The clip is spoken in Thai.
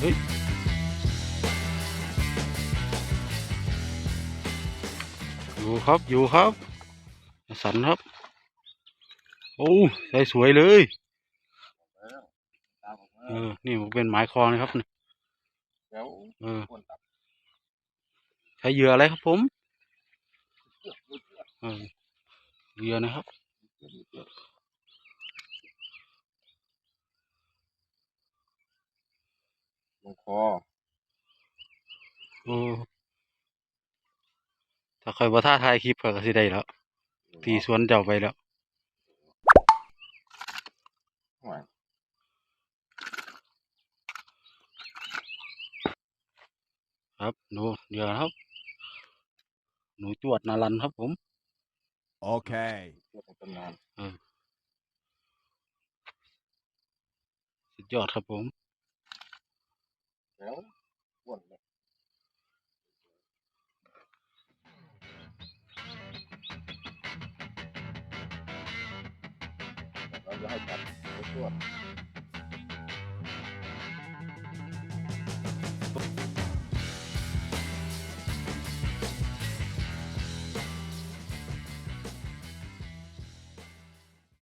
เฮ้ยอยู่ครับอยู่ครับสันครับ โอ้ได้สวยเลยเออนี่มันเป็นไม้คลองนะครับแล้วเออใช้เหยื่ออะไรครับผมเออเหยื่อนะครับ งคอโอ้ถ้าคอยบ่ท่าทายคลิปก็สิได้แล้ว ตีสวนเจ้าไปแล้วห่วยครับหนูเหยื่อครับ หนูจวดนารันครับผม Okay. เชือกของตำนาน สุดยอดครับผม แล้วอ้วนเ